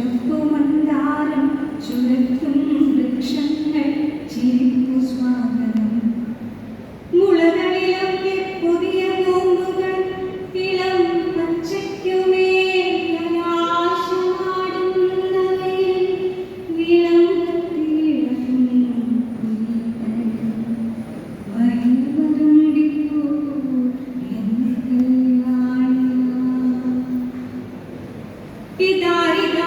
ശരപ്പുമണ്ടാരം ചുരത്തും വൃക്ഷങ്ങൾ ചിരിപ്പു സ്വാഗതം. മുളകളിലൊക്കെ പുതിയ പൂമ്പുകൾ ഇളം പച്ചയ്ക്കുമേ കലാശമാടുന്നവയിൽ വിളം ഇതാ ഇതാ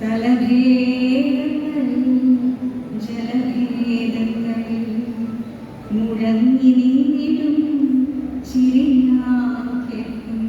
തലഭേദങ്ങൾ ജലഭേദങ്ങളിൽ മുഴങ്ങി ചിരിയാ കേൾക്കും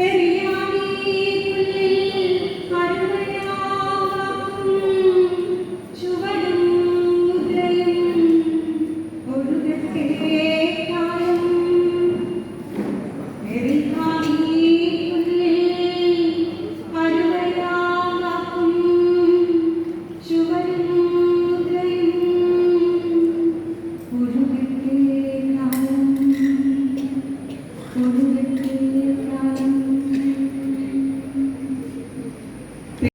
Ele